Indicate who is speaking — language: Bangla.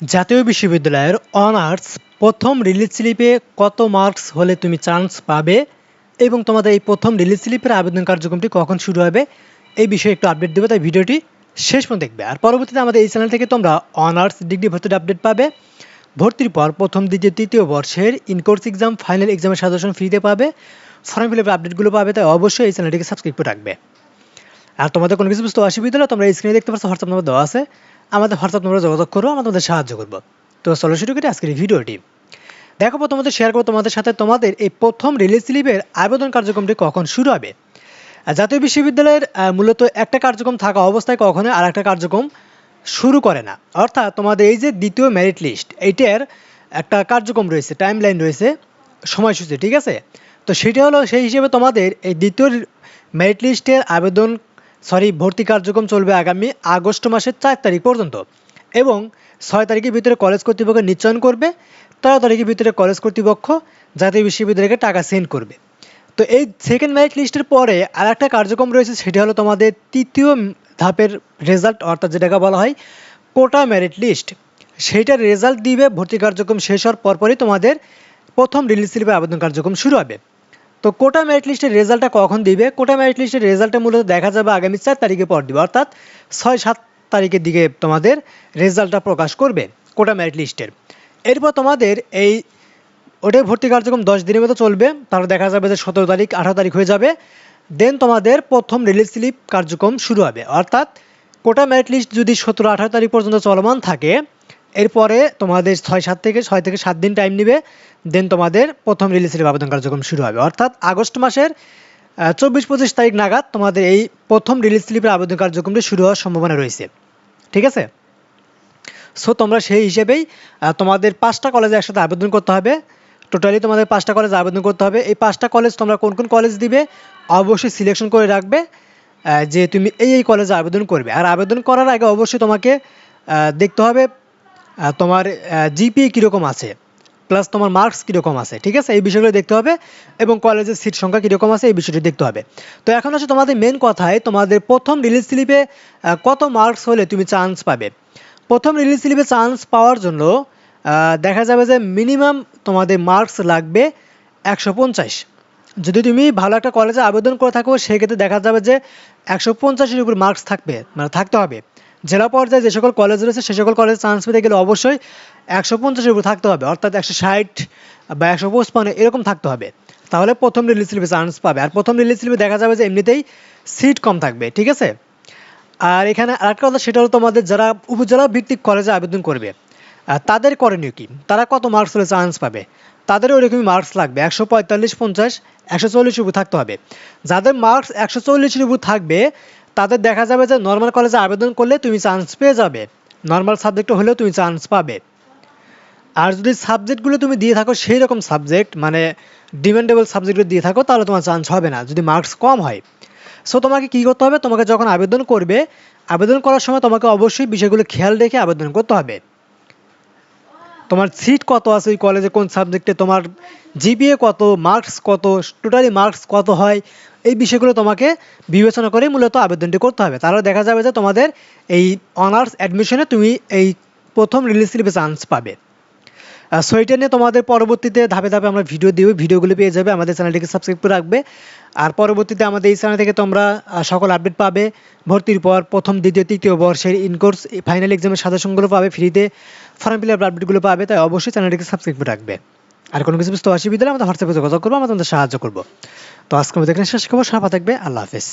Speaker 1: জাতীয় বিশ্ববিদ্যালয়ের অনার্স প্রথম রিলিজ স্লিপে কত মার্কস হলে তুমি চান্স পাবে এবং তোমাদের এই প্রথম রিলিজ স্লিপের আবেদন কার্যক্রমটি কখন শুরু হবে, এই বিষয়ে একটু আপডেট দেবে, তাই ভিডিওটি শেষ পর্যন্ত দেখবে। আর পরবর্তীতে আমাদের এই চ্যানেল থেকে তোমরা অনার্স ডিগ্রি ভর্তির আপডেট পাবে। ভর্তির পর প্রথম, দ্বিতীয়, তৃতীয় বর্ষের ইনকোর্স এক্সাম ফাইনাল এক্সামের সাজেশন ফ্রিতে পাবে। ফর্ম ফিল আপডেটগুলো পাবে, তাই অবশ্যই এই চ্যানেলটিকে সাবস্ক্রাইব করে রাখবে। আর তোমাদের কোনো কিছু বুঝতে অসুবিধা হলে তোমরা স্ক্রিনে দেখতে পাচ্ছ হোয়াটসঅ্যাপ নম্বর দেওয়া আছে। আমাদের হোয়াটসঅ্যাপ নম্বরে যোগাযোগ করো, আমরা তোমাদের সাহায্য করব। তো চলো শুরু করি আজকের ভিডিওটি। দেখো তোমাদের শেয়ার করব তোমাদের সাথে তোমাদের এই প্রথম রিলিজ স্লিপের আবেদন কার্যক্রমটি কখন শুরু হবে? জাতীয় বিশ্ববিদ্যালয়ের মূলত একটা কার্যক্রম থাকা অবস্থায় কখনোই আর একটা কার্যক্রম শুরু করে না। অর্থাৎ তোমাদের এই যে দ্বিতীয় মেরিট লিস্ট এইটার একটা কার্যক্রম রয়েছে টাইম লাইন রয়েছে, সময়সূচি, ঠিক আছে? তো সেটা হলো সেই হিসেবে তোমাদের এই দ্বিতীয় মেরিট লিস্টের আবেদন সরি, ভর্তি কার্যক্রম চলবে আগামী আগস্ট মাসের চার তারিখ পর্যন্ত এবং ছয় তারিখের ভিতরে কলেজ কর্তৃপক্ষ নিশ্চয়ন করবে, তেরো তারিখের ভিতরে কলেজ কর্তৃপক্ষ জাতীয় বিশ্ববিদ্যালয়কে টাকা সেন্ড করবে। তো এই সেকেন্ড মেরিট লিস্টের পরে আর একটা কার্যক্রম রয়েছে, সেটি হলো তোমাদের তৃতীয় ধাপের রেজাল্ট অর্থাৎ যেটাকে বলা হয় কোটা মেরিট লিস্ট সেইটার রেজাল্ট দিবে, ভর্তি কার্যক্রম শেষ হওয়ার পরপরই তোমাদের প্রথম রিলিজ স্লিপের আবেদন কার্যক্রম শুরু হবে। তো কোটা মেরিট লিস্টের রেজাল্টটা কখন দিবে? কোটা মেরিট লিস্টের রেজাল্টটা মূলত দেখা যাবে আগামী চার তারিখে পর দিবে, অর্থাৎ ছয় সাত তারিখের দিকে তোমাদের রেজাল্টটা প্রকাশ করবে কোটা মেরিট লিস্টের এরপর তোমাদের এই ওটাই ভর্তি কার্যক্রম দশ দিনের মতো চলবে তারপর দেখা যাবে যে সতেরো তারিখ, আঠারো তারিখ হয়ে যাবে। দেন তোমাদের প্রথম রিলিজ স্লিপ কার্যক্রম শুরু হবে, অর্থাৎ কোটা মেরিট লিস্ট যদি সতেরো আঠারো তারিখ পর্যন্ত চলমান থাকে এরপরে তোমাদের ছয় সাত থেকে, ছয় থেকে সাত দিন টাইম নেবে দেন তোমাদের প্রথম রিলিজ স্লিপ আবেদন কার্যক্রম শুরু হবে। অর্থাৎ আগস্ট মাসের চব্বিশ পঁচিশ তারিখ নাগাদ তোমাদের এই প্রথম রিলিজ স্লিপের আবেদন কার্যক্রমটি শুরু হওয়ার সম্ভাবনা রয়েছে। ঠিক আছে? সো তোমরা সেই হিসেবেই তোমাদের পাঁচটা কলেজে একসাথে আবেদন করতে হবে। টোটালি তোমাদের পাঁচটা কলেজে আবেদন করতে হবে। এই পাঁচটা কলেজ তোমরা কোন কোন কলেজ দিবে, অবশ্যই সিলেকশন করে রাখবে যে তুমি এই এই কলেজে আবেদন করবে। আর আবেদন করার আগে অবশ্যই তোমাকে দেখতে হবে তোমার জিপিএ কীরকম আছে? প্লাস তোমার মার্কস কীরকম আছে? ঠিক আছে? এই বিষয়গুলো দেখতে হবে এবং কলেজের সিট সংখ্যা কীরকম আছে? এই বিষয়টি দেখতে হবে। তো এখন হচ্ছে তোমাদের মেন কথায় তোমাদের প্রথম রিলিজ স্লিপে কত মার্কস হলে তুমি চান্স পাবে? প্রথম রিলিজ স্লিপে চান্স পাওয়ার জন্য দেখা যাবে যে মিনিমাম তোমাদের মার্কস লাগবে একশো পঞ্চাশ। যদি তুমি ভালো একটা কলেজে আবেদন করে থাকো, সেক্ষেত্রে দেখা যাবে যে একশো পঞ্চাশের উপর মার্কস থাকবে মানে থাকতে হবে। জেলা পর্যায়ে যে সকল কলেজ রয়েছে, সে সকল কলেজে চান্স পেতে গেলে অবশ্যই একশো পঞ্চাশের উপর থাকতে হবে, অর্থাৎ একশো ষাট বা একশো পঁচপান্ন এরকম থাকতে হবে। তাহলে প্রথম রিলিজ স্লিপে চান্স পাবে। আর প্রথম রিলিজ স্লিপে দেখা যাবে যে এমনিতেই সিট কম থাকবে, ঠিক আছে? আর এখানে আরেকটা কথা, সেটা হলো তোমাদের যারা উপজেলা ভিত্তিক কলেজে আবেদন করবে তাদের করণীয় কি? তারা কত মার্কস হলে চান্স পাবে? তাদের ওইরকমই মার্কস লাগবে, একশো পঁয়তাল্লিশ, পঞ্চাশ, একশো চল্লিশের উপর থাকতে হবে। যাদের মার্কস একশো চল্লিশের উপর থাকবে তাদের দেখা যাবে যে নর্মাল কলেজে আবেদন করলে তুমি চান্স পেয়ে যাবে। নর্মাল সাবজেক্ট হলেও তুমি চান্স পাবে। আর যদি সাবজেক্টগুলো তুমি দিয়ে থাকো সেই রকম সাবজেক্ট মানে ডিমেন্ডেবল সাবজেক্টগুলো দিয়ে থাকো, তাহলে তোমার চান্স হবে না, যদি মার্কস কম হয়। সো তোমাকে কী করতে হবে? তোমাকে যখন আবেদন করবে, আবেদন করার সময় তোমাকে অবশ্যই বিষয়গুলো খেয়াল রেখে আবেদন করতে হবে। তোমার সিট কত আছে ওই কলেজে কোন সাবজেক্টে তোমার জিপিএ কত? মার্কস কত? টোটালি মার্কস কত হয়? এই বিষয়গুলো তোমাকে বিবেচনা করে মূলত আবেদনটি করতে হবে। তাহলে দেখা যাবে যে তোমাদের এই অনার্স অ্যাডমিশনে তুমি এই প্রথম রিলিজ স্লিপে চান্স পাবে। সো এটা নিয়ে তোমাদের পরবর্তীতে ধাপে ধাপে আমরা ভিডিও দিব ভিডিওগুলো পেয়ে যাবে, আমাদের চ্যানেলটিকে সাবস্ক্রাইব করে রাখবে। আর পরবর্তীতে আমাদের এই চ্যানেল থেকে তোমরা সকল আপডেট পাবে। ভর্তির পর প্রথম, দ্বিতীয়, তৃতীয় বর্ষের ইনকোর্স ফাইনাল এক্সামের সাজেশনগুলো পাবে ফ্রিতে ফর্ম ফিল আপ আপডেটগুলো পাবে, তাই অবশ্যই চ্যানেলটিকে সাবস্ক্রাইব করে রাখবে। আর কোনো কিছু বুঝতে অসুবিধা হলে আমাদের হোয়াটসঅ্যাপে যোগাযোগ করব, আমরা তোমাদের সাহায্য করব। তো আজকে আমাদের এখানে শেষ খবর সাফা থাকবে, আল্লাহ হাফেজ।